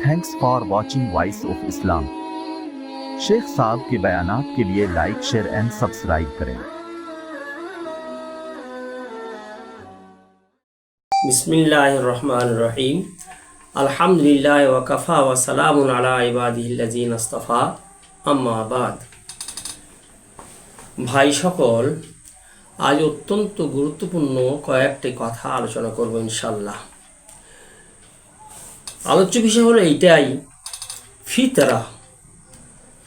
thanks for watching voice of Islam Sheikh साहब के बयानात के लिए लाइक शेयर एंड सब्सक्राइब करें বিসমিল্লাহ রহমান রহিম আলহামদুলিল্লাহ ওয়াকাফা ওয়াসালামুন আলা ইবাদিল্লাজিন আস্তফা আম্মাবাদ ভাই সকল আজ অত্যন্ত গুরুত্বপূর্ণ কয়েকটি কথা আলোচনা করব ইনশাল্লাহ আলোচ্য বিষয় হলো এইটাই। ফিতরা,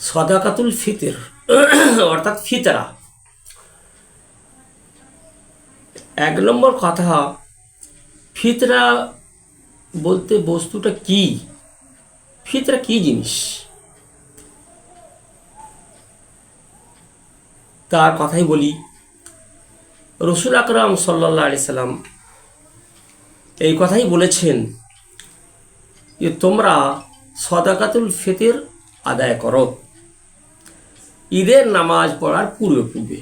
সদাকাতুল ফিতর, অর্থাৎ ফিতরা। এক নম্বর কথা, ফিতরা বলতে বস্তুটা কি? ফিতরা কি জিনিস? তার কথাই বলি। রসুল আকরাম সাল্লা আলি সাল্লাম এই কথাই বলেছেন। যে তোমরা সদাকাতুল ফিতর আদায় করো। ঈদের নামাজ পড়ার পূর্বে পূর্বে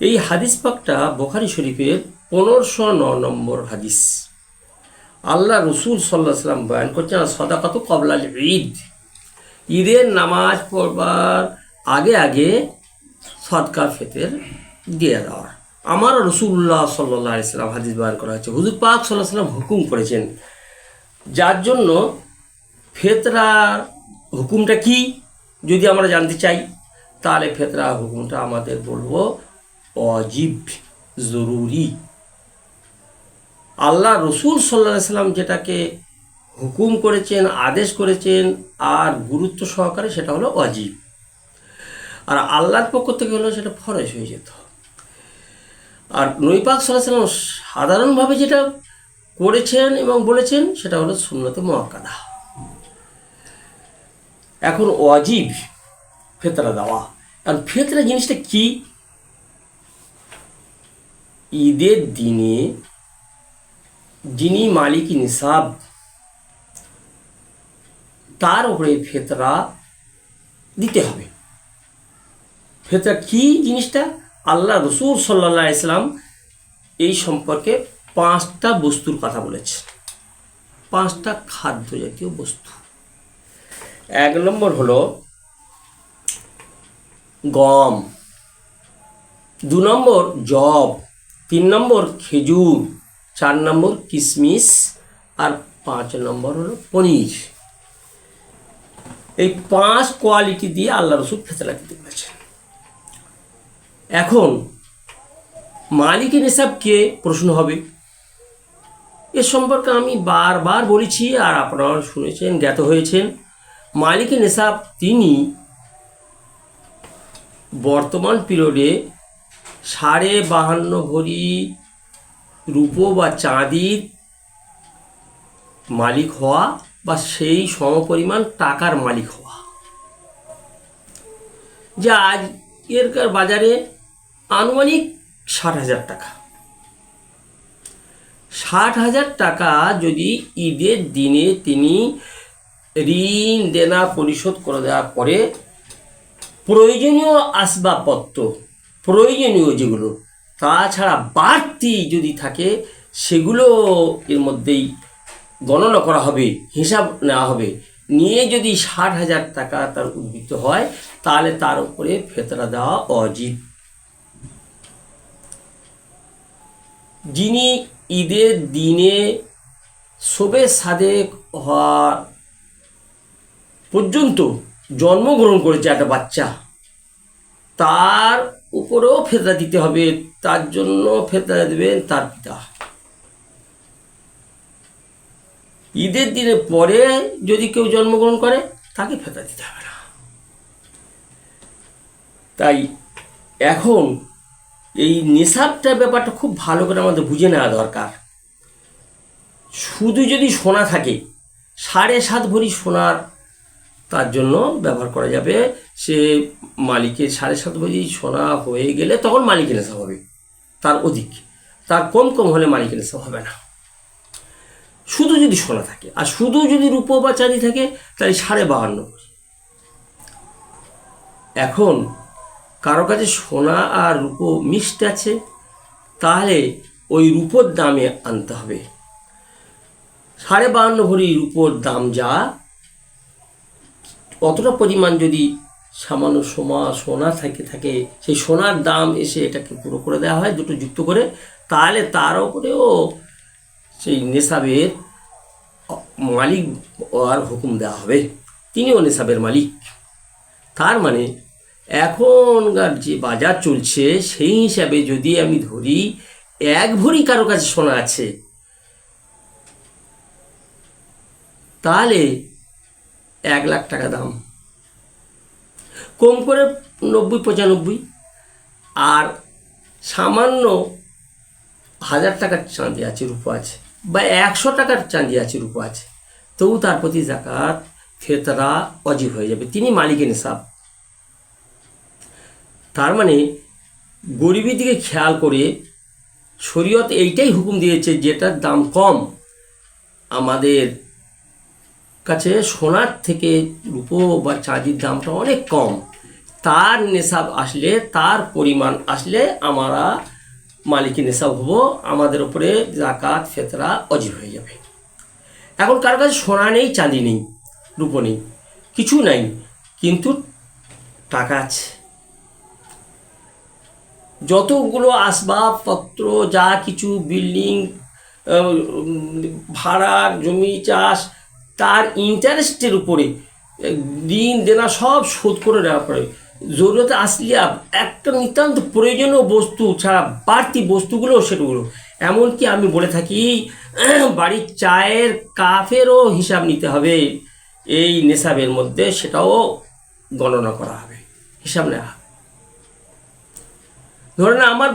এই হাদিস পাকটা বোখারি শরীফের পনেরোশো ন নম্বর হাদিস। আল্লাহ রসুল সাল্লাহ সাল্লাম বয়ান করছেন সদাকত কবলাল ঈদ। ঈদের নামাজ পড়বার আগে আগে সদকা ফেতের দিয়ে দেওয়ার আমার রসুল্লাহ সাল্লাহ ইসলাম হাদিস বয়ান করা হয়েছে। হুজুর পাক সাল্লাহ সাল্লাম হুকুম করেছেন, যার জন্য ফেতরার হুকুমটা কি যদি আমরা জানতে চাই, তাহলে ফেতরা হুকুমটা আমাদের বলব, অজীব, জরুরি। আল্লাহ রসুল সাল্লাহ সাল্লাম যেটাকে হুকুম করেছেন, আদেশ করেছেন, আর গুরুত্ব সহকারে সেটা হলো অজীব। আর আল্লাহর পক্ষ থেকে হলো সেটা ফরজ হয়ে যেত। আর নৈপাক সাল্লাম সাধারণভাবে যেটা করেছেন এবং বলেছেন, সেটা হলো সুন্নতে মোয়াক্কাদা এখন অজীব ফেতরা দেওয়া। কারণ ফেতরা জিনিসটা কী? ঈদের দিনে যিনি মালিক নিসাব, তার উপরে ফেতরা দিতে হবে। ফেতরা কি জিনিসটা? আল্লাহ রসুল সাল্লা ইসলাম এই সম্পর্কে পাঁচটা বস্তুর কথা বলেছে। পাঁচটা খাদ্য জাতীয় বস্তু। এক নম্বর হলো গম। দু নম্বর জব তিন নম্বর খেজুর। চার নম্বর কিশমিশ আর পাঁচ নম্বর হলো পনির। এই পাঁচ কোয়ালিটি দিয়ে আল্লাহ রসুল ফেতলা দিতে বলেছেন। এখন মালিকের হিসাব কে প্রশ্ন হবে? এ সম্পর্কে আমি বারবার বলেছি আর আপনারা শুনেছেন, জ্ঞাত হয়েছেন। মালিকের নেশাব তিনি বর্তমান পিরিয়ডে সাড়ে বাহান্ন ভরি রূপো বা চাঁদির মালিক হওয়া বা সেই সমপরিমাণ টাকার মালিক হওয়া। যা আজকেরকার বাজারে আনুমানিক ষাট হাজার টাকা। ষাট হাজার টাকা যদি ঈদের দিনে তিনি ঋণ দেনা পরিশোধ করে দেওয়ার পরে প্রয়োজনীয় আসবাবপত্র, প্রয়োজনীয় যেগুলো, তাছাড়া বাড়তি যদি থাকে, সেগুলো এর মধ্যেই গণনা করা হবে, হিসাব নেওয়া হবে। নিয়ে যদি ষাট হাজার টাকা তার উদ্বৃত্ত হয়, তাহলে তার উপরে ফেতরা দেওয়া অজিব যিনি ঈদের দিনে শোবে সাদেক হওয়ার পর্যন্ত জন্মগ্রহণ করেছে একটা বাচ্চা, তার উপরেও ফেতরা দিতে হবে, তার জন্য ফেতরা দেবেন তার পিতা। ঈদের দিনে পরে যদি কেউ জন্মগ্রহণ করে, তাকে ফেতরা দিতে হবে না। তাই এখন এই নেশাবটা ব্যাপারটা খুব ভালো করে আমাদের বুঝে নেওয়া দরকার। শুধু যদি সোনা থাকে, সাড়ে সাত ভরি সোনার তার জন্য ব্যবহার করা যাবে। সে মালিকের সাড়ে সাত ভরি সোনা হয়ে গেলে তখন মালিকের নেশা হবে, তার অধিক। তার কম কম হলে মালিকের নেশা হবে না। শুধু যদি সোনা থাকে, আর শুধু যদি রূপো বা চাঁদি থাকে, তাহলে সাড়ে বাহান্ন এখন কারও কাছে সোনা আর রূপো মিক্সড আছে, তাহলে ওই রূপোর দামে আনতে হবে। সাড়ে বাহান্ন ভরি উপর দাম যা, অতটা পরিমাণ যদি সামান্য সোমা, সোনা থেকে থাকে, সেই সোনার দাম এসে এটাকে পুরো করে দেওয়া হয়, দুটো যুক্ত করে, তাহলে তার উপরেও সেই নেশাবের মালিক আর হুকুম দেওয়া হবে। তিনিও নেশাবের মালিক। তার মানে এখনকার যে বাজার চলছে, সেই হিসাবে যদি আমি ধরি, এক ভরি কারও কাছে সোনা আছে, তাহলে এক লাখ টাকা দাম। কম করে নব্বই, পঁচানব্বই, আর সামান্য হাজার টাকার চাঁদি আছে, রূপো আছে, বা একশো টাকার চাঁদি আছে, রূপো আছে। তবু তার প্রতি জাকাত ফেতরা অজীব হয়ে যাবে। তিনি মালিকের নিসাব তার মানে গরিবের দিকে খেয়াল করে শরীয়ত এইটাই হুকুম দিয়েছে যেটার দাম কম। আমাদের কাছে সোনার থেকে রূপো বা চাঁদির দামটা অনেক কম। তার নেশাব আসলে, তার পরিমাণ আসলে আমরা মালিকি নেশাব হব, আমাদের উপরে জাকাত ফেতরা অজীব হয়ে যাবে। এখন কারও কাছে সোনা নেই, চাঁদি নেই, রূপো নেই, কিছু নাই, কিন্তু টাকা আছে। যতগুলো আসবাবপত্র, যা কিছু বিল্ডিং ভাড়া, জমি চাষ, তার ইন্টারেস্টের উপরে দিন দেনা সব শোধ করে নেওয়ার পরে, জরুরত আসলে একটা নিতান্ত প্রয়োজনীয় বস্তু ছাড়া বাড়তি বস্তুগুলো সেগুলো। এমনকি আমি বলে থাকি, বাড়ির চায়ের কাফেরও হিসাব নিতে হবে। এই নেশাবের মধ্যে সেটাও গণনা করা হবে, হিসাব নেওয়া হবে। ধরেন আমার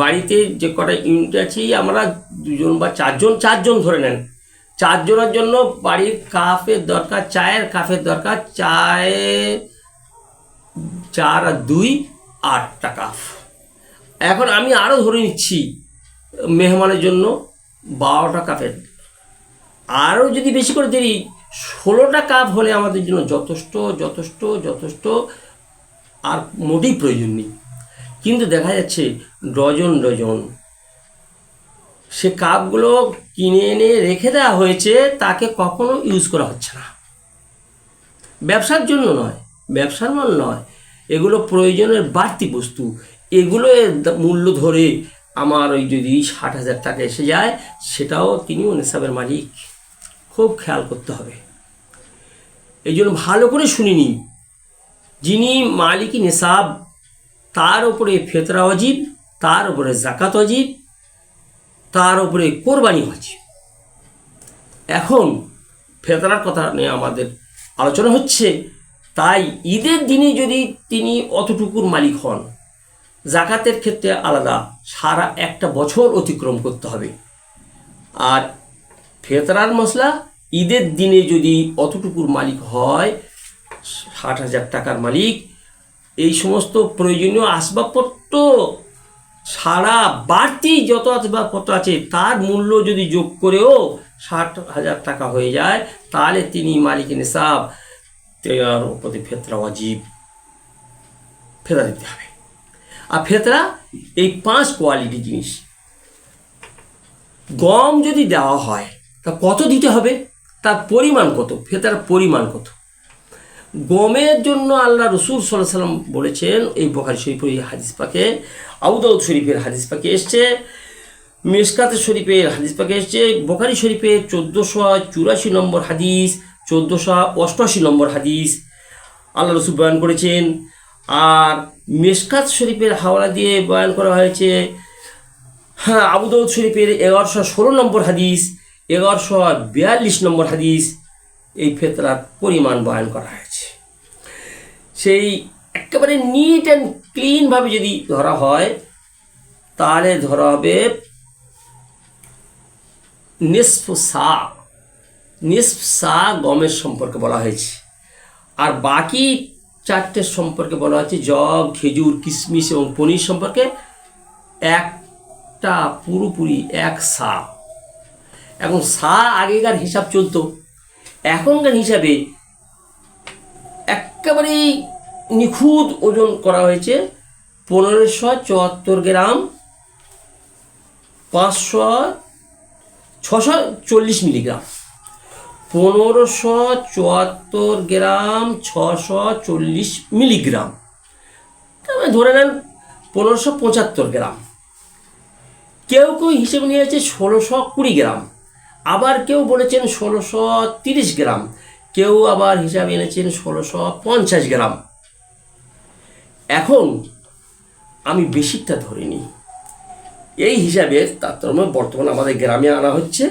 বাড়িতে যে কটা ইউনিট আছে, আমরা দুজন বা চারজন চারজন ধরে নেন। চারজনের জন্য বাড়ির কাপের দরকার, চায়ের কাপের দরকার, চায়ে চার আর দুই আটটা কাপ এখন আমি আরও ধরে নিচ্ছি, মেহমানের জন্য বারোটা কাপের আরও যদি বেশি করে দেরি, ষোলোটা কাপ হলে আমাদের জন্য যথেষ্ট যথেষ্ট যথেষ্ট, আর মোটেই প্রয়োজন নেই। কিন্তু দেখা যাচ্ছে ডজন ডজন। সে কাপগুলো কিনে এনে রেখে দেওয়া হয়েছে, তাকে কখনো ইউজ করা হচ্ছে না। ব্যবসার জন্য নয়, ব্যবসার মাল নয়। এগুলো প্রয়োজনের বাড়তি বস্তু। এগুলো মূল্য ধরে আমার ওই যদি ষাট হাজার টাকা এসে যায়, সেটাও তিনিও নেশাবের মালিক। খুব খেয়াল করতে হবে। এই জন্য ভালো করে শুনিনি। যিনি মালিকি নেশাব তার উপরে ফেতরা অজীব, তার উপরে জাকাত অজীব, তার উপরে কোরবানি অজীব। এখন ফেতরার কথা নিয়ে আমাদের আলোচনা হচ্ছে, তাই ঈদের দিনে যদি তিনি অতটুকুর মালিক হন জাকাতের ক্ষেত্রে আলাদা সারা একটা বছর অতিক্রম করতে হবে। আর ফেতরার মশলা, ঈদের দিনে যদি অতটুকুর মালিক হয়, ষাট হাজার টাকার মালিক এই সমস্ত প্রয়োজনীয় আসবাবপত্র সারা বাড়তি যত আসবাবপত্র আছে, তার মূল্য যদি যোগ করেও ষাট হাজার টাকা হয়ে যায়, তাহলে তিনি মালিক নিসাব তেয়ার প্রতি ফেতরা অজীব ফেতরা দিতে হবে। আর ফেতরা এই পাঁচ কোয়ালিটি জিনিস। গম যদি দেওয়া হয়, তা কত দিতে হবে? তার পরিমাণ কত? ফেতার পরিমাণ কত? গমের জন্য আল্লাহ রসুল সাল্লাহ সাল্লাম বলেছেন, এই বখারি শরীফের এই হাদিস পাকে আউদাউদ শরীফের হাদিস পাকে এসছে, মেসকাত শরীফের হাদিস পাকে এসছে, বোখারি শরীফের চোদ্দোশো চুরাশি নম্বর হাদিস, চোদ্দোশো অষ্টআশি নম্বর হাদিস। আল্লাহ রসুল বয়ান করেছেন, আর মেসকাত শরীফের হাওলা দিয়ে বয়ান করা হয়েছে হ্যাঁ আবু দাউদ শরীফের এগারোশো ষোলো নম্বর হাদিস, এগারোশো বিয়াল্লিশ নম্বর হাদিস, এই ফেতরার পরিমাণ বয়ান করা হয়েছে। সেই একেবারে নিট অ্যান্ড ক্লিনভাবে যদি ধরা হয়, তাহলে ধরা হবে নিসফ সা নিসফ সা গমের সম্পর্কে বলা হয়েছে। আর বাকি চারটের সম্পর্কে বলা হয়েছে, জব, খেজুর কিশমিশ এবং পনির সম্পর্কে একটা পুরোপুরি এক সা। এখন সা আগেকার হিসাব চলতো। এখনকার হিসাবে একেবারেই নিখুঁত ওজন করা হয়েছে পনেরোশো চুয়াত্তর গ্রাম, পাঁচশো, ছশো চল্লিশ মিলিগ্রাম। পনেরোশো চুয়াত্তর গ্রাম, ছশো চল্লিশ মিলিগ্রাম। তবে ধরে নেন পনেরোশো পঁচাত্তর গ্রাম। কেউ কেউ হিসেবে নিয়েছে ষোলোশো কুড়ি গ্রাম। আবার কেউ বলেছেন ষোলোশো তিরিশ গ্রাম। কেউ আবার হিসাবে এনেছেন ষোলোশো পঞ্চাশ গ্রাম। এখন আমি বেশিটা ধরে নিই এই হিসাবে তারতম্য বর্তমানে আমাদের গ্রামে আনা হচ্ছে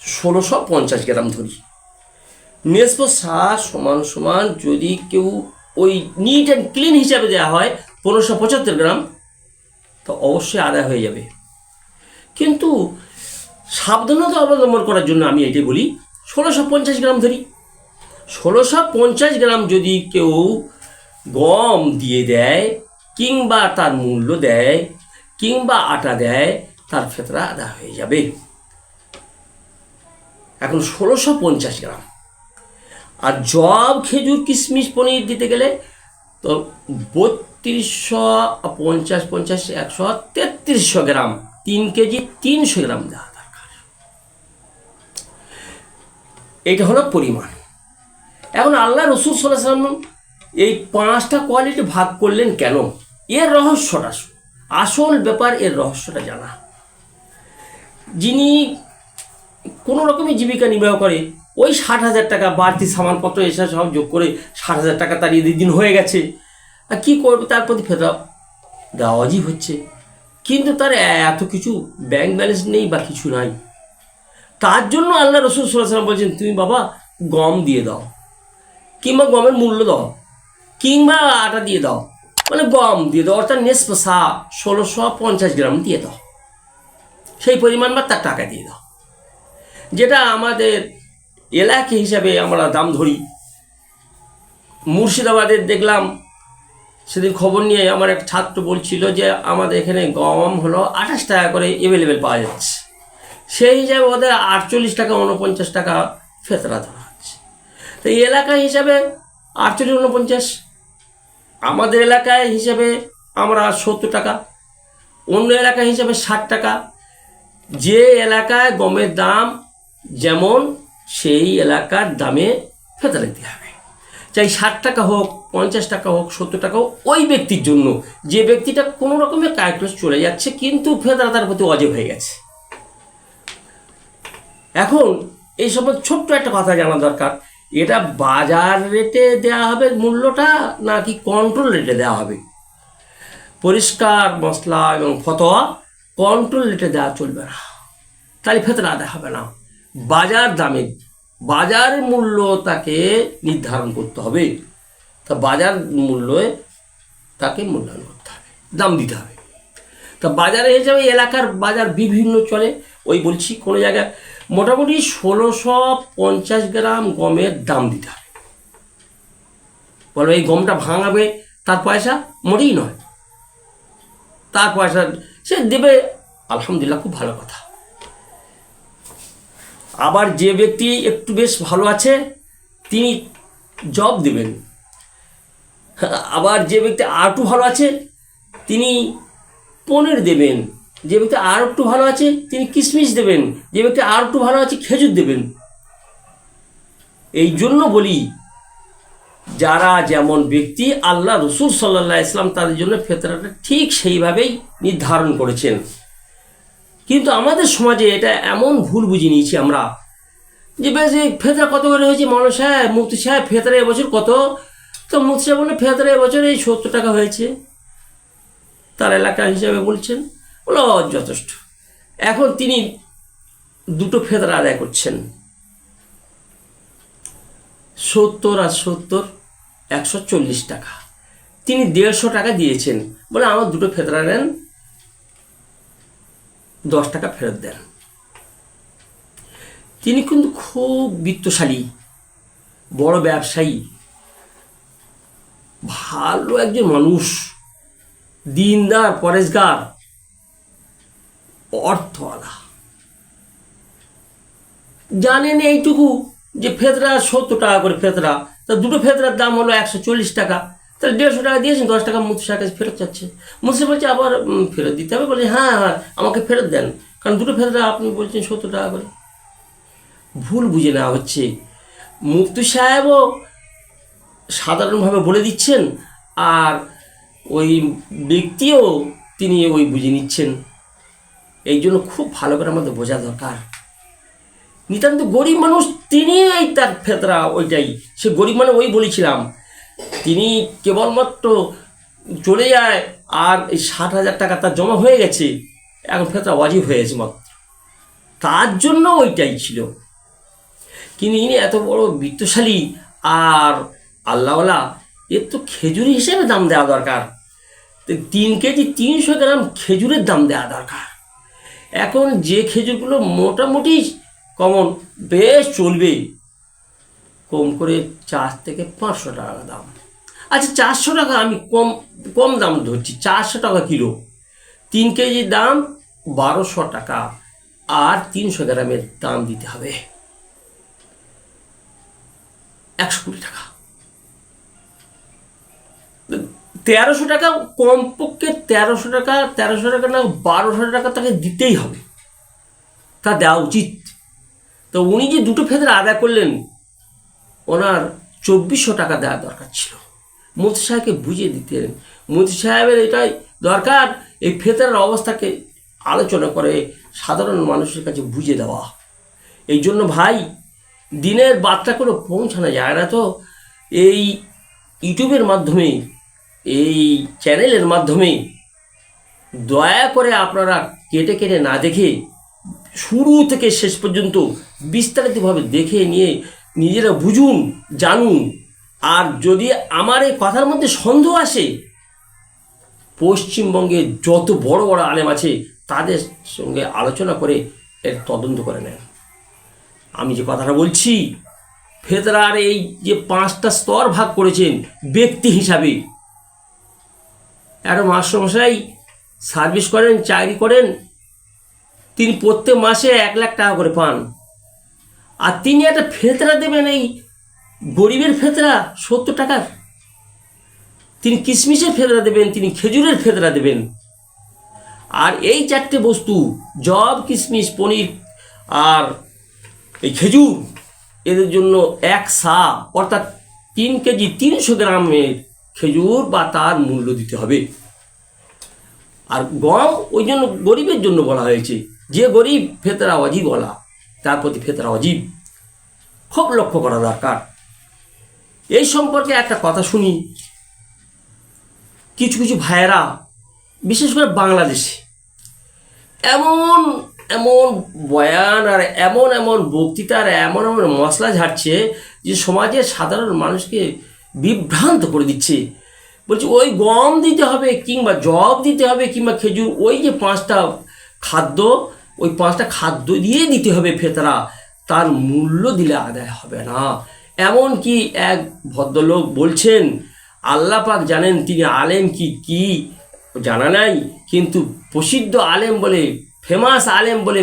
ষোলোশো পঞ্চাশ গ্রাম ধরি। নেসপো সার সমান সমান যদি কেউ ওই নিট অ্যান্ড ক্লিন হিসাবে দেওয়া হয় পনেরোশো পঁচাত্তর গ্রাম, তো অবশ্যই আদায় হয়ে যাবে। কিন্তু সাবধানতা অবলম্বন করার জন্য আমি এটাই বলি, ষোলোশো পঞ্চাশ গ্রাম ধরি। ষোলোশো পঞ্চাশ গ্রাম যদি কেউ গম দিয়ে দেয়, কিংবা তার মূল্য দেয়, কিংবা আটা দেয়, তার ফেতরা আদা হয়ে যাবে। এখন ষোলোশো পঞ্চাশ গ্রাম। আর জব খেজুর, কিশমিশ, পনির দিতে গেলে তো বত্রিশশো পঞ্চাশ পঞ্চাশ একশো তেত্রিশশো গ্রাম, তিন কেজি তিনশো গ্রাম দেওয়া দরকার। এইটা হলো পরিমাণ। এখন আল্লাহ রসুল সাল্লাহ সাল্লাম এই পাঁচটা কোয়ালিটি ভাগ করলেন কেন? এর রহস্যটা আসল ব্যাপার এর রহস্যটা জানা। যিনি কোনো রকমই জীবিকা নির্বাহ করে, ওই ষাট হাজার টাকা বাড়তি সামানপত্র এসে সব যোগ করে ষাট হাজার টাকা তার ঈদের দিন হয়ে গেছে। আর কী করবে তার প্রতি ফেরা দেওয়া অজীব হচ্ছে। কিন্তু তার এত কিছু ব্যাংক ব্যালেন্স নেই বা কিছু নাই। তার জন্য আল্লাহ রসুল সাল্লাম বলছেন, তুমি বাবা গম দিয়ে দাও। কিংবা গমের মূল্য দাও। কিংবা আটা দিয়ে দাও। মানে গম দিয়ে দাও, অর্থাৎ নেসপা সা ষোলোশো পঞ্চাশ গ্রাম দিয়ে দাও। সেই পরিমাণ বা তার টাকা দিয়ে দাও। যেটা আমাদের এলাকা হিসাবে আমরা দাম ধরি। মুর্শিদাবাদের দেখলাম, সেদিন খবর নিয়ে আমার এক ছাত্র বলছিল যে, আমাদের এখানে গম হলো আঠাশ টাকা করে অ্যাভেলেবেল পাওয়া যাচ্ছে। সেই হিসাবে ওদের আটচল্লিশ টাকা উনপঞ্চাশ টাকা ফেতরা ধরা হচ্ছে। তো এলাকা হিসাবে আটচল্লিশ উনপঞ্চাশ আমাদের এলাকায় হিসাবে আমরা সত্তর টাকা, অন্য এলাকা হিসাবে ষাট টাকা। যে এলাকায় গমের দাম যেমন, সেই এলাকার দামে ফেতরা দিতে হবে। চাই ষাট টাকা হোক, পঞ্চাশ টাকা হোক, সত্তর টাকা হোক, ওই ব্যক্তির জন্য। যে ব্যক্তিটা কোনো রকমের কায়ক্রস চলে যাচ্ছে, কিন্তু ফেতরা তার প্রতি অজেব হয়ে গেছে। এখন এই সময় ছোট্ট একটা কথা জানা দরকার। এটা বাজার রেটে দেওয়া হবে মূল্যটা নাকি কন্ট্রোল রেটে দেওয়া হবে? পরিষ্কার মশলা এবং ফতোয়া কন্ট্রোল রেটে দেওয়া চলবে না। তাহলে ফেতরা আদায় হবে না। বাজার দামে, বাজার মূল্য তাকে নির্ধারণ করতে হবে। তা বাজার মূল্যে তাকে মূল্যায়ন করতে হবে, দাম দিতে হবে। তা বাজারে হিসাবে এলাকার বাজার বিভিন্ন চলে, ওই বলছি কোনো জায়গায় মোটামুটি ষোলোশো পঞ্চাশ গ্রাম গমের দাম দিতে হবে বলো, এই গমটা ভাঙাবে, তার পয়সা মোটেই নয়। তার পয়সা সে দেবে, আলহামদুলিল্লাহ খুব ভালো কথা। আবার যে ব্যক্তি একটু বেশ ভালো আছে, তিনি জব দেবেন। আবার যে ব্যক্তি আর একটু ভালো আছে, তিনি পনির দেবেন। যে ব্যক্তি আর একটু ভালো আছে, তিনি কিশমিশ দেবেন। যে ব্যক্তি আর একটু ভালো আছে, খেজুর দেবেন। এই জন্য বলি, যারা যেমন ব্যক্তি আল্লাহ রসুল সাল্লাহ ইসলাম তাদের জন্য ফেতরাটা ঠিক সেইভাবেই নির্ধারণ করেছেন। কিন্তু আমাদের সমাজে এটা এমন ভুল বুঝে নিয়েছি আমরা, যে বেশ ফেতরা কত করে হয়েছে, মৌলানা সাহেব, মুফতি সাহেব ফেতরা এবছর কত? তো মুফতি সাহেব বলল ফেতরা এবছর এই সত্তর টাকা হয়েছে। তার এলাকা হিসাবে বলছেন। বলো যথেষ্ট। এখন তিনি দুটো ফেতরা আদায় করছেন। সত্তর আর সত্তর, একশো চল্লিশ টাকা। তিনি দেড়শো টাকা দিয়েছেন। বলে আমার দুটো ফেতরা নেন, দশ টাকা ফেরত দেন। তিনি কিন্তু খুব বিত্তশালী, বড় ব্যবসায়ী, ভালো একজন মানুষ, দিনদার, পরেশগার। অর্থওয়ালা। জানেন এইটুকু যে ফেতরা সত্তর টাকা করে ফেতরা, তা দুটো ফেতরার দাম হলো একশো চল্লিশ টাকা। তাহলে দেড়শো টাকা দিয়েছেন, দশ টাকা মুসির কাছে ফেরত চাচ্ছে। মুসি বলছে, আবার ফেরত দিতে হবে? বলছে হ্যাঁ হ্যাঁ আমাকে ফেরত দেন। কারণ কারণ দুটো ফেতরা আপনি বলছেন সত্তর টাকা করে। ভুল বুঝে নেওয়া হচ্ছে। মুফতি সাহেবও সাধারণভাবে বলে দিচ্ছেন, আর ওই ব্যক্তিও তিনি ওই বুঝে নিচ্ছেন। এই জন্য খুব ভালো করে আমাদের বোঝা দরকার। নিতান্ত গরিব মানুষ তিনি এই তার ফেতরা ওইটাই। সে গরিব মানে ওই বলেছিলাম। তিনি কেবলমাত্র চলে যায় আর এই ষাট হাজার টাকা তার জমা হয়ে গেছে। এখন ফেতরা ওয়াজিব হয়ে গেছে মাত্র। তার জন্য ওইটাই ছিল। কিন্তু ইনি এত বড় বৃত্তশালী আর আল্লাহওয়ালা, এর তো খেজুরি হিসেবে দাম দেওয়া দরকার। তিন কেজি তিনশো গ্রাম খেজুরের দাম দেওয়া দরকার। এখন যে খেজুরগুলো মোটামুটি কমন, বেশ চলবে। কম করে চার থেকে পাঁচশো টাকা দাম। আচ্ছা চারশো টাকা আমি কম কম দাম ধরছি, চারশো টাকা কিলো। তিন কেজি দাম বারোশো টাকা, আর তিনশো গ্রামের দাম দিতে হবে। একশো কুড়ি টাকা। তেরোশো টাকা, কমপক্ষে তেরোশো টাকা তেরোশো টাকা না, বারোশো টাকা তাকে দিতেই হবে। তা দেওয়া উচিত। তো উনি যে দুটো ফেদের আদায় করলেন, ওনার চব্বিশশো টাকা দেওয়া দরকার ছিল। মুফতি সাহেবকে বুঝিয়ে দিতেন মুফতি সাহেবের এটাই দরকার, এই ফেতরার অবস্থাকে আলোচনা করে সাধারণ মানুষের কাছে বুঝে দেওয়া। এই জন্য ভাই, দিনের বার্তা করে পৌঁছানো যায় না তো। এই ইউটিউবের মাধ্যমে এই চ্যানেলের মাধ্যমে দয়া করে আপনারা কেটে কেটে না দেখে শুরু থেকে শেষ পর্যন্ত বিস্তারিতভাবে দেখে নিয়ে নিজেরা বুঝুন, জানুন। আর যদি আমার এই কথার মধ্যে সন্দেহ আসে, পশ্চিমবঙ্গে যত বড় বড় আলেম আছে, তাদের সঙ্গে আলোচনা করে এর তদন্ত করে নেন। আমি যে কথাটা বলছি, ফেতরার এই যে পাঁচটা স্তর ভাগ করেছেন ব্যক্তি হিসাবে একটা মাস্টারমশাই সার্ভিস করেন, চাকরি করেন, তিনি প্রত্যেক মাসে এক লাখ টাকা করে পান। আর তিনি একটা ফেতরা দেবেন এই গরিবের ফেতরা সত্তর টাকার তিনি কিশমিশের ফেতরা দেবেন, তিনি খেজুরের ফেতরা দেবেন। আর এই চারটে বস্তু, জব কিশমিশ পনির আর এই খেজুর, এদের জন্য এক সা অর্থাৎ তিন কেজি তিনশো গ্রামের খেজুর বা তার মূল্য দিতে হবে। আর গম ওই জন্য গরিবের জন্য বলা হয়েছে, যে গরিব ফেতরা অজীব বলা, তার প্রতি ফেতরা অজীব। খুব লক্ষ্য করা দরকার। এই সম্পর্কে একটা কথা শুনি। কিছু কিছু ভাইয়েরা, বিশেষ করে বাংলাদেশে, এমন এমন বয়ান আর এমন এমন বক্তৃতা আর এমন এমন মশলা ঝাড়ছে যে সমাজের সাধারণ মানুষকে বিভ্রান্ত করে দিচ্ছে। বলছে, ওই গম দিতে হবে কিংবা জব দিতে হবে কিংবা খেজুর, ওই যে পাঁচটা খাদ্য, ওই পাঁচটা খাদ্য দিয়ে দিতে হবে ফেতরা। তার মূল্য দিলে আদায় হবে না। এমন কি এক ভদ্রলোক বলছেন, আল্লাহ পাক জানেন তিনি আলেম কি কি জানা নাই, কিন্তু প্রসিদ্ধ আলেম বলে, ফেমাস আলেম বলে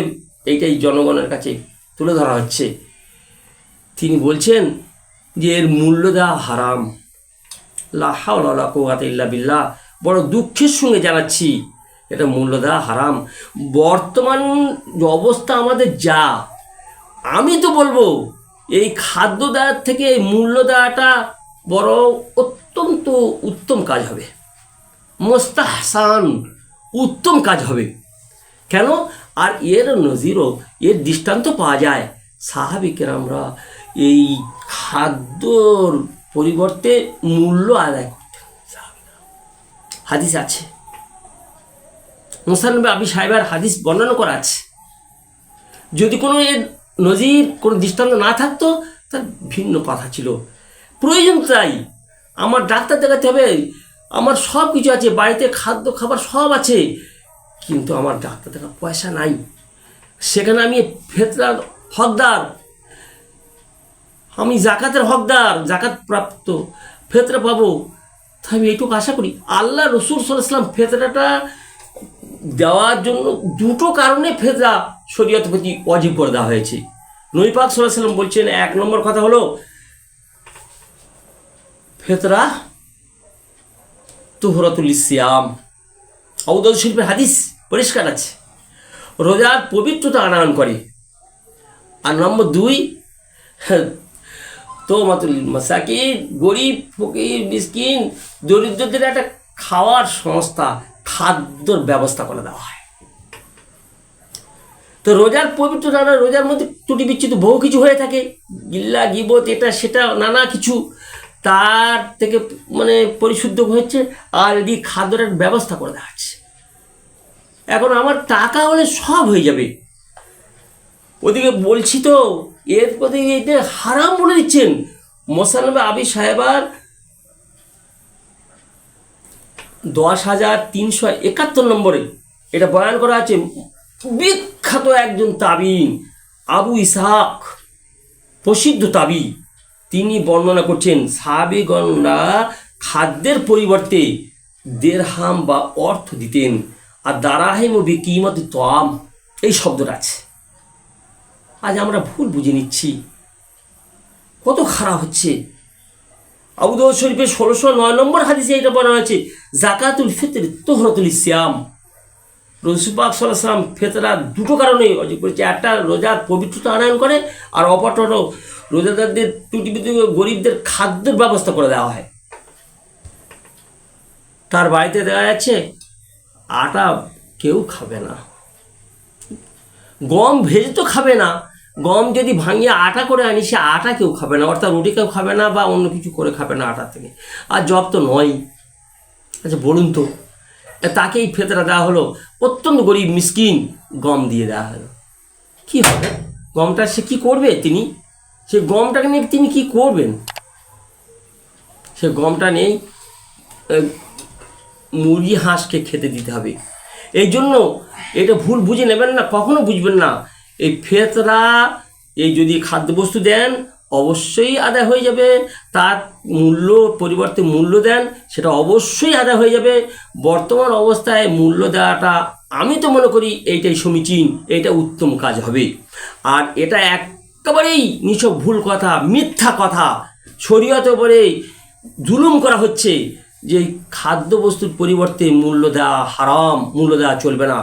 এইটাই জনগণের কাছে তুলে ধরা হচ্ছে। তিনি বলছেন যে এর মূল্য দেওয়া হারাম। লাহাউলা কোয়াতে ইল্লা বিল্লাহ। বড় দুঃখের সঙ্গে জানাচ্ছি, এটা মূল্য দেওয়া হারাম। বর্তমান অবস্থা আমাদের যা, আমি তো বলব, এই খাদ্য দেওয়ার থেকে এই মূল্য দেওয়াটা বড় অত্যন্ত উত্তম কাজ হবে। মোস্তাহসান উত্তম কাজ হবে। কেন? আর এর নজিরও, এর দৃষ্টান্ত পাওয়া যায়। সাহাবিকের আমরা এই খাদ্যর পরিবর্তে মূল্য আদায় সাহাবিরা। হাদিস আছে। মুসানবে আবি সাহেবের হাদিস বর্ণনা করা আছে। যদি কোনো এর নজির, কোনো দৃষ্টান্ত না থাকতো, তার ভিন্ন কথা ছিল। প্রয়োজন তাই আমার ডাক্তার দেখাতে হবে, আমার সব কিছু আছে, বাড়িতে খাদ্য, খাবার সব আছে, কিন্তু আমার ডাক্তার দেখার পয়সা নাই। সেখানে আমি ফেতরার হকদার। আমি জাকাতের হকদার, জাকাত প্রাপ্ত, ফেতরা পাবো। আমি এইটুকু আশা করি। আল্লাহ রসুল সাল্লাম ফেতরাটা দেওয়ার জন্য দুটো কারণে ফেতরা শরীয়ত প্রতি অজীব করে দেওয়া হয়েছে। নৈপাক সাল্লাম বলছেন, এক নম্বর কথা হলো, ফেতরা তুহরতুল ইসিয়াম ঔদল শিল্পের হাদিস পরিষ্কার আছে। রোজার পবিত্রতা আনয়ন করে। আর নম্বর দুই তো মাতুল মাসাকিন, গরিব, ফকির, মিসকিন, দরিদ্রদের একটা খাওয়ার সংস্থা, খাদ্যর ব্যবস্থা করে দেওয়া হয়। তো রোজার পবিত্র নানা, রোজার মধ্যে ত্রুটি বিচ্ছিত বহু কিছু হয়ে থাকে। গিল্লা, গিবত, এটা, সেটা, নানা কিছু তার থেকে মানে পরিশুদ্ধ হচ্ছে আর এদিকে একটা ব্যবস্থা করে দেওয়া হচ্ছে। এখন আমার টাকা হলে সব হয়ে যাবে। ওদিকে বলছি তো এর প্রতি এতে হারাম বলে দিচ্ছেন। মোসানবে আবি সাহেবার দশ হাজার তিনশো একাত্তর নম্বরে এটা বয়ান করা আছে, বিখ্যাত একজন তাবিন আবু ইসাহাক, প্রসিদ্ধ তাবি। তিনি বর্ণনা করছেন, সাহাবিগণরা খাদ্যের পরিবর্তে দেড়হাম বা অর্থ দিতেন, আর দারাহিম ও বিকিমত তাম এই শব্দটা আছে। আজ আমরা ভুল বুঝে নিচ্ছি। কত খারাপ হচ্ছে। আবুদৌদ শরীফের ষোলোশো নয় নম্বর হাদিসে এটা বলা হয়েছে, জাকাতুল ফিতর তোহরতুল ইসলাম রসুপাক সাল্লাম ফেতরা দুটো কারণে অর্জন করেছে। একটা রোজার পবিত্রতা আনয়ন করে, আর অপরটা হলো রোজাদারদের টুটি গরিবদের খাদ্যের ব্যবস্থা করে দেওয়া হয়। তার বাড়িতে দেওয়া যাচ্ছে, আটা কেউ খাবে না। গম ভেজে তো খাবে না। গম যদি ভাঙিয়ে আটা করে আনি, সে আটা কেউ খাবে না। অর্থাৎ রুটি কেউ খাবে না বা অন্য কিছু করে খাবে না আটা থেকে। আর জব তো নয় আচ্ছা বলুন তো তাকে এই ফেতরা দেওয়া হলো। অত্যন্ত গরিব, মিসকিন গম দিয়ে দেওয়া হলো। কি হবে? গমটা সে কি করবে তিনি? সে গমটাকে নিয়ে তিনি কি করবেন? সে গমটা নেই মুরগি হাঁসকে খেতে দিতে হবে। এই জন্য এটা ভুল বুঝে নেবেন না, কখনো বুঝবেন না। এই ফেতরা, এই যদি খাদ্যবস্তু দেন, অবশ্যই আদায় হয়ে যাবে। তার মূল্য, পরিবর্তে মূল্য দেন, সেটা অবশ্যই আদায় হয়ে যাবে। বর্তমান অবস্থায় মূল্য দেওয়াটা, আমি তো মনে করি এইটাই সমীচীন, এইটা উত্তম কাজ হবে। আর এটা একেবারেই নিছক ভুল কথা, মিথ্যা কথা। শরীয়তের উপরে জুলুম করা হচ্ছে যে খাদ্যবস্তুর পরিবর্তে মূল্য দেওয়া হারাম, মূল্য দেওয়া চলবে না।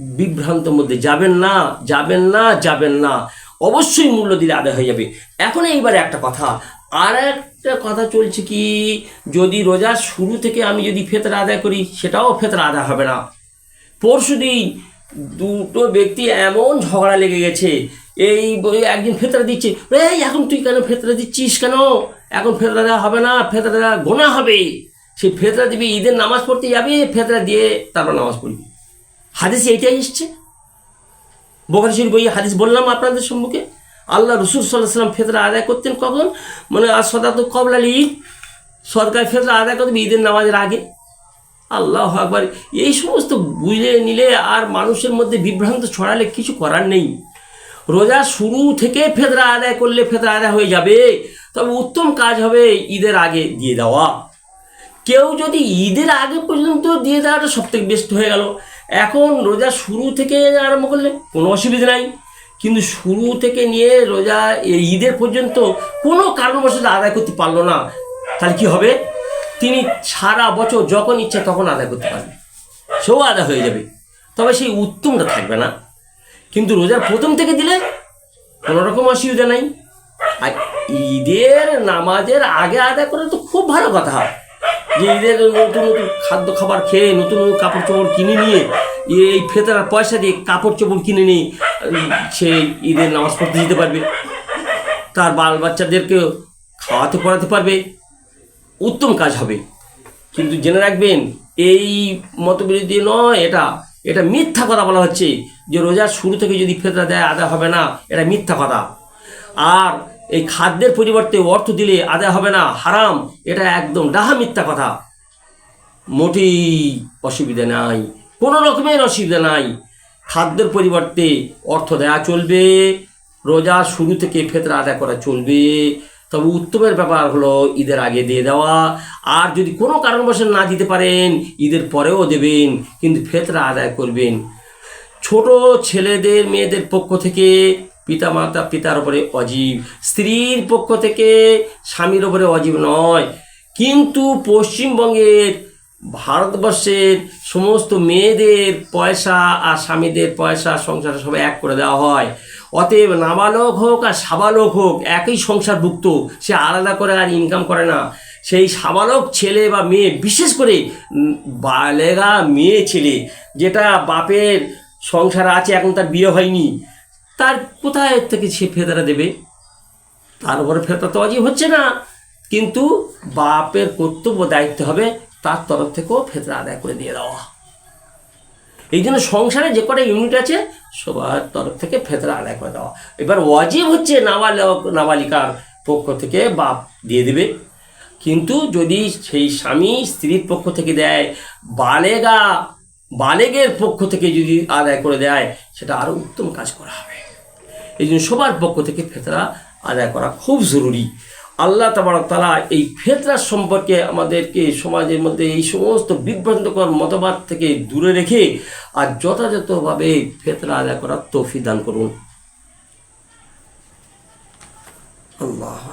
বিভ্রান্তর মধ্যে যাবেন না যাবেন না যাবেন না। অবশ্যই মূল্য দিলে আদায় হয়ে যাবে। এখন এইবারে একটা কথা। আর একটা কথা চলছে কি, যদি রোজার শুরু থেকে আমি যদি ফেতরা আদায় করি, সেটাও ফেতরা আদায় হবে না। পরশুদিন দুটো ব্যক্তি এমন ঝগড়া লেগে গেছে, এই একদিন ফেতরা দিচ্ছে, এই, এখন তুই কেন ফেতরা দিচ্ছিস কেন? এখন ফেতরা দেওয়া হবে না, ফেতরা দেওয়া গোনা হবে। সেই ফেতরা দিবি, ঈদের নামাজ পড়তে যাবে, ফেতরা দিয়ে তারপর নামাজ পড়বি। হাদিস এইটাই এসছে। বোখারি শরীফ বই হাদিস বললাম আপনাদের সম্মুখে। আল্লাহ রসুল সাল্লাহ সাল্লাম আদায় করতেন কখন? মানে আর সদা তো কবলাল ঈদ। সরকার ফেতরা আদায় করতে হবে ঈদের নামাজের আগে। আল্লাহ আকবার। এই সমস্ত বুঝে নিলে আর মানুষের মধ্যে বিভ্রান্ত ছড়ালে কিছু করার নেই। রোজা শুরু থেকে ফেতরা আদায় করলে ফেতরা আদায় হয়ে যাবে। তবে উত্তম কাজ হবে ঈদের আগে দিয়ে দেওয়া। কেউ যদি ঈদের আগে পর্যন্ত দিয়ে দেওয়াটা সব থেকে বেস্ট হয়ে গেল। এখন রোজা শুরু থেকে আরম্ভ করলে কোনো অসুবিধা নাই। কিন্তু শুরু থেকে নিয়ে রোজা এই ঈদের পর্যন্ত কোনো কারণবশত আদায় করতে পারল না। তাহলে কি হবে? তিনি সারা বছর যখন ইচ্ছা তখন আদায় করতে পারবে। সেও আদায় হয়ে যাবে। তবে সেই উত্তমটা থাকবে না। কিন্তু রোজার প্রথম থেকে দিলে কোনো রকম অসুবিধা নাই। আর ঈদের নামাজের আগে আদায় করে তো খুব ভালো কথা। যে ঈদের নতুন নতুন খাদ্য খাবার খেয়ে নতুন নতুন কাপড় চোপড় কিনে নিয়ে এই ফেতরার পয়সা দিয়ে কাপড় চোপড় কিনে নিয়ে, সে ঈদের নামাজ পড়তে যেতে পারবে। তার বাল বাচ্চাদেরকে খাওয়াতে পড়াতে পারবে। উত্তম কাজ হবে। কিন্তু জেনে রাখবেন, এই মতবিরোধী নয়, এটা এটা মিথ্যা কথা বলা হচ্ছে। যে রোজার শুরু থেকে যদি ফেতরা দেয় আদা হবে না, এটা মিথ্যা কথা। আর এই খাদ্যের পরিবর্তে অর্থ দিলে আদায় হবে না, হারাম। এটা একদম ডাহা মিথ্যা কথা। মোটেই অসুবিধা নাই। কোনো রকমের অসুবিধা নাই। খাদ্যের পরিবর্তে অর্থ দেওয়া চলবে, রোজা শুরু থেকে ফেতরা আদায় করা চলবে। তবে উত্তমের ব্যাপার হলো ঈদের আগে দিয়ে দেওয়া। আর যদি কোনো কারণবশত না দিতে পারেন, ঈদের পরেও দেবেন, কিন্তু ফেতরা আদায় করবেন। ছোট ছেলেদের, মেয়েদের পক্ষ থেকে পিতা মাতা পিতার উপরে অজীব। স্ত্রীর পক্ষ থেকে স্বামীর উপরে অজীব নয়। কিন্তু পশ্চিমবঙ্গের, ভারতবর্ষের সমস্ত মেয়েদের পয়সা আর স্বামীদের পয়সা সংসার সব এক করে দেওয়া হয়। অতএব নাবালক হোক আর সাবালক হোক, একই সংসারভুক্ত, সে আলাদা করে আর ইনকাম করে না। সেই সাবালক ছেলে বা মেয়ে, বিশেষ করে বালেগা মেয়ে ছেলে, যেটা বাপের সংসার আছে, এখন তার বিয়ে হয়নি তার কোথায় থেকে সে ফেদারা দেবে? তার উপরে ফেরত তো অজীব হচ্ছে না। কিন্তু বাপের কর্তব্য, দায়িত্ব হবে তার তরফ থেকেও ফেতরা আদায় করে দিয়ে দেওয়া। এই জন্য সংসারে যে কটা ইউনিট আছে, সবার তরফ থেকে ফেতরা আদায় করে দেওয়া। এবার অজীব হচ্ছে নাবালক, নাবালিকার পক্ষ থেকে বাপ দিয়ে দেবে। কিন্তু যদি সেই স্বামী স্ত্রীর পক্ষ থেকে দেয়, বালেগা, বালেগের পক্ষ থেকে যদি আদায় করে দেয়, সেটা আরও উত্তম কাজ করা হবে। এই জন্য সবার পক্ষ থেকে ফেতরা আদায় করা খুব জরুরি। আল্লাহ তালা এই ফেতরা সম্পর্কে আমাদেরকে সমাজের মধ্যে এই সমস্ত বিভ্রান্তকর মতবাদ থেকে দূরে রেখে আর যথাযথভাবে ফেতরা আদায় করার তৌফি দান করুন। আল্লাহ